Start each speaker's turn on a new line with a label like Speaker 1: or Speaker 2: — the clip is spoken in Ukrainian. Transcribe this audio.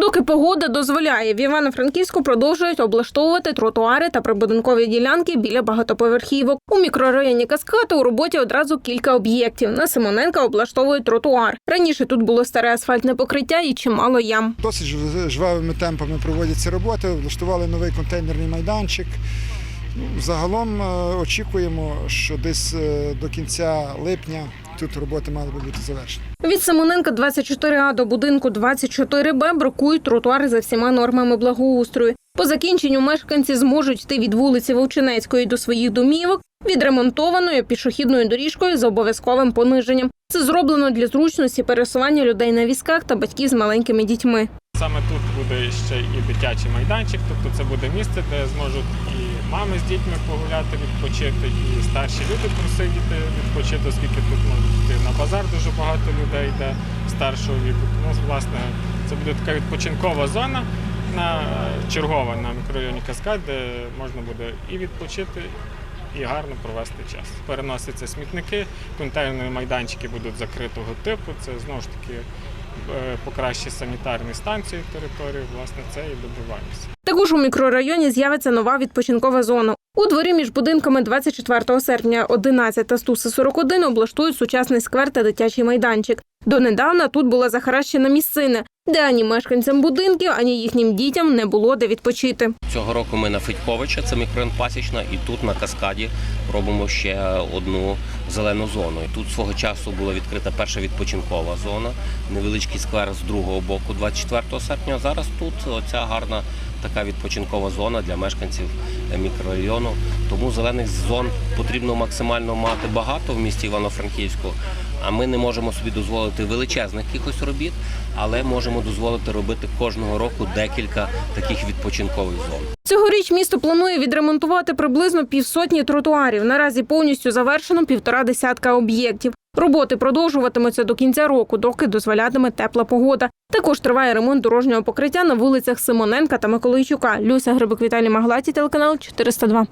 Speaker 1: Доки погода дозволяє, в Івано-Франківську продовжують облаштовувати тротуари та прибудинкові ділянки біля багатоповерхівок. У мікрорайоні Каскати у роботі одразу кілька об'єктів. На Симоненка облаштовують тротуар. Раніше тут було старе асфальтне покриття і чимало ям.
Speaker 2: Досить жв- жвавими темпами проводяться роботи, влаштували новий контейнерний майданчик. Ну, Загалом е, очікуємо, що десь е, до кінця липня тут роботи мали би бути завершені.
Speaker 1: Від Симоненка 24А до будинку 24Б бракують тротуари за всіма нормами благоустрою. По закінченню мешканці зможуть йти від вулиці Вовчинецької до своїх домівок відремонтованою пішохідною доріжкою з обов'язковим пониженням. Це зроблено для зручності пересування людей на візках та батьків з маленькими дітьми.
Speaker 3: Саме тут буде ще і дитячий майданчик, тобто це буде місце, де зможуть і мами з дітьми погуляти, відпочити, і старші люди просидіти, відпочити, оскільки тут можуть на базар дуже багато людей йде старшого віку. Тому, власне, це буде така відпочинкова зона на чергова на мікрорайоні Каскад, де можна буде і відпочити. І гарно провести час. Переносяться смітники, контейнерні майданчики будуть закритого типу. Це знову ж таки покращить санітарні станції території. Власне, це і добиваємося.
Speaker 1: Також у мікрорайоні з'явиться нова відпочинкова зона. У дворі між будинками 24 серпня 11 та Стуса 41 облаштують сучасний сквер та дитячий майданчик. Донедавна тут була захаращена місцина, де ані мешканцям будинків, ані їхнім дітям не було де відпочити.
Speaker 4: Цього року ми на Федьковича, це мікрорайон Пасічна, і тут на каскаді робимо ще одну зелену зону. Тут свого часу була відкрита перша відпочинкова зона, невеличкий сквер з другого боку, 24 серпня. Зараз тут оця гарна така відпочинкова зона для мешканців мікрорайону. Тому зелених зон потрібно максимально мати багато в місті Івано-Франківську. А ми не можемо собі дозволити величезних якихось робіт, але можемо дозволити робити кожного року декілька таких відпочинкових зон.
Speaker 1: Цьогоріч місто планує відремонтувати приблизно півсотні тротуарів. Наразі повністю завершено півтора десятка об'єктів. Роботи продовжуватимуться до кінця року, доки дозволятиме тепла погода. Також триває ремонт дорожнього покриття на вулицях Симоненка та Миколайчука. Люся Грибик Віталій Маглаті, телеканал 402.